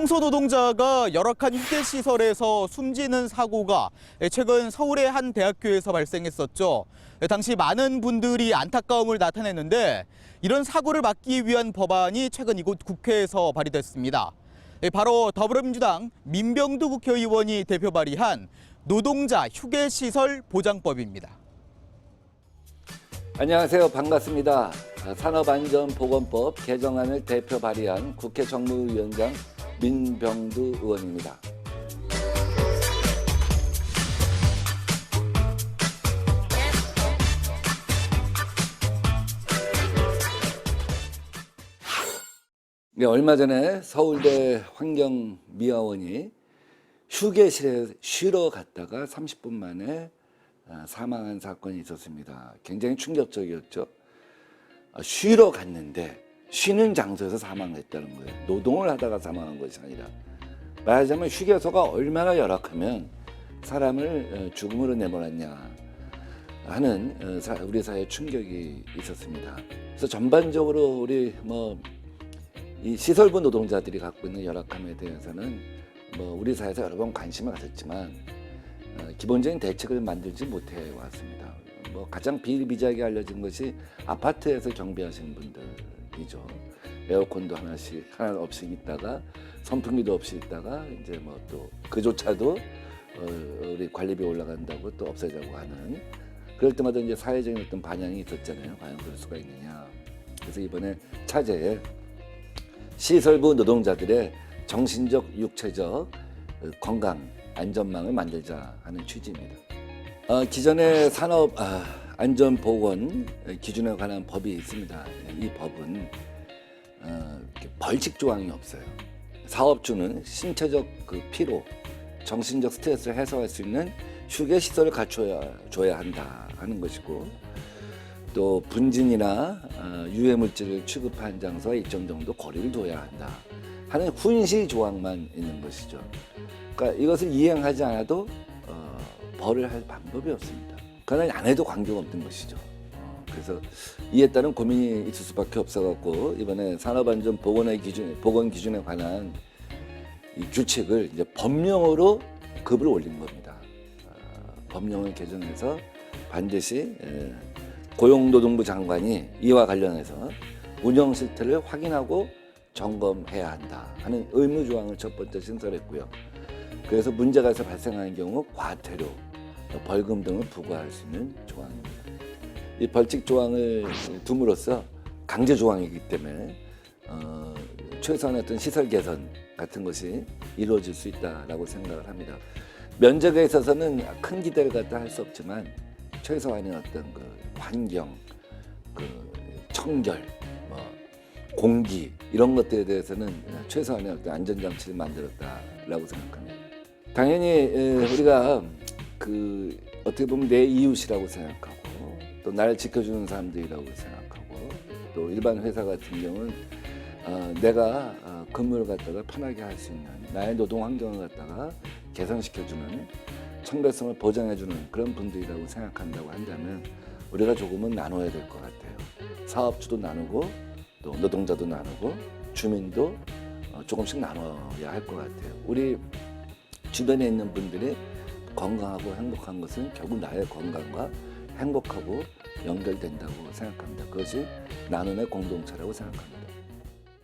청소 노동자가 열악한 휴게 시설에서 숨지는 사고가 최근 서울의 한 대학교에서 발생했었죠. 당시 많은 분들이 안타까움을 나타냈는데 이런 사고를 막기 위한 법안이 최근 이곳 국회에서 발의됐습니다. 바로 더불어민주당 민병두 국회의원이 대표 발의한 노동자 휴게 시설 보장법입니다. 안녕하세요. 반갑습니다. 산업안전보건법 개정안을 대표 발의한 국회 정무위원장 민병두 의원입니다. 네, 얼마 전에 서울대 환경미화원이 휴게실에 쉬러 갔다가 30분 만에 아, 사망한 사건이 있었습니다. 굉장히 충격적이었죠. 아, 쉬러 갔는데 쉬는 장소에서 사망했다는 거예요. 노동을 하다가 사망한 것이 아니라 말하자면 휴게소가 얼마나 열악하면 사람을 어, 죽음으로 내몰았냐 하는 어, 사- 우리 사회에 충격이 있었습니다. 그래서 전반적으로 우리 뭐 이 시설부 노동자들이 갖고 있는 열악함에 대해서는 뭐 우리 사회에서 여러 번 관심을 가졌지만 어, 기본적인 대책을 만들지 못해 왔습니다. 뭐 가장 비일비재하게 알려진 것이 아파트에서 경비하시는 분들이죠. 에어컨도 하나씩 하나 없이 있다가 선풍기도 없이 있다가 이제 뭐 또 그조차도 어, 우리 관리비 올라간다고 또 없애자고 하는 그럴 때마다 이제 사회적인 어떤 반향이 있었잖아요. 과연 그럴 수가 있느냐. 그래서 이번에 차제에 시설부 노동자들의 정신적, 육체적 어, 건강 안전망을 만들자 하는 취지입니다. 어, 기존의 산업 아, 안전보건 기준에 관한 법이 있습니다. 이 법은 어, 벌칙 조항이 없어요. 사업주는 신체적 그 피로, 정신적 스트레스를 해소할 수 있는 휴게 시설을 갖춰야 줘야 한다 하는 것이고 또 분진이나 어, 유해 물질을 취급한 장소와 일정 정도 거리를 둬야 한다 하는 훈시 조항만 있는 것이죠. 그러니까 이것을 이행하지 않아도 어, 벌을 할 방법이 없습니다. 그러나 안 해도 관계가 없는 것이죠. 어, 그래서 이에 따른 고민이 있을 수밖에 없어갖고 이번에 산업안전 보건의 기준, 보건 기준에 관한 이 규칙을 이제 법령으로 급을 올린 겁니다. 어, 법령을 개정해서 반드시 에, 고용노동부 장관이 이와 관련해서 운영 실태를 확인하고 점검해야 한다 하는 의무 조항을 첫 번째 신설했고요. 그래서 문제가 서 발생하는 경우 과태료, 벌금 등을 부과할 수 있는 조항입니다. 이 벌칙 조항을 둠으로써 강제 조항이기 때문에 어, 최소한의 어떤 시설 개선 같은 것이 이루어질 수 있다라고 생각을 합니다. 면적에 있어서는 큰 기대를 갖다 할 수 없지만 최소한의 어떤 그 환경, 그 청결, 뭐 공기 이런 것들에 대해서는 최소한의 어떤 안전장치를 만들었다라고 생각합니다. 당연히 에, 우리가 그 어떻게 보면 내 이웃이라고 생각하고 또 나를 지켜주는 사람들이라고 생각하고 또 일반 회사 같은 경우는 어, 내가 어, 근무를 갖다가 편하게 할 수 있는 나의 노동 환경을 갖다가 개선시켜주는 청결성을 보장해주는 그런 분들이라고 생각한다고 한다면 우리가 조금은 나눠야 될 것 같아요. 사업주도 나누고 또 노동자도 나누고 주민도 어, 조금씩 나눠야 할 것 같아요. 우리 주변에 있는 분들이 건강하고 행복한 것은 결국 나의 건강과 행복하고 연결된다고 생각합니다. 그것이 나눔의 공동체라고 생각합니다.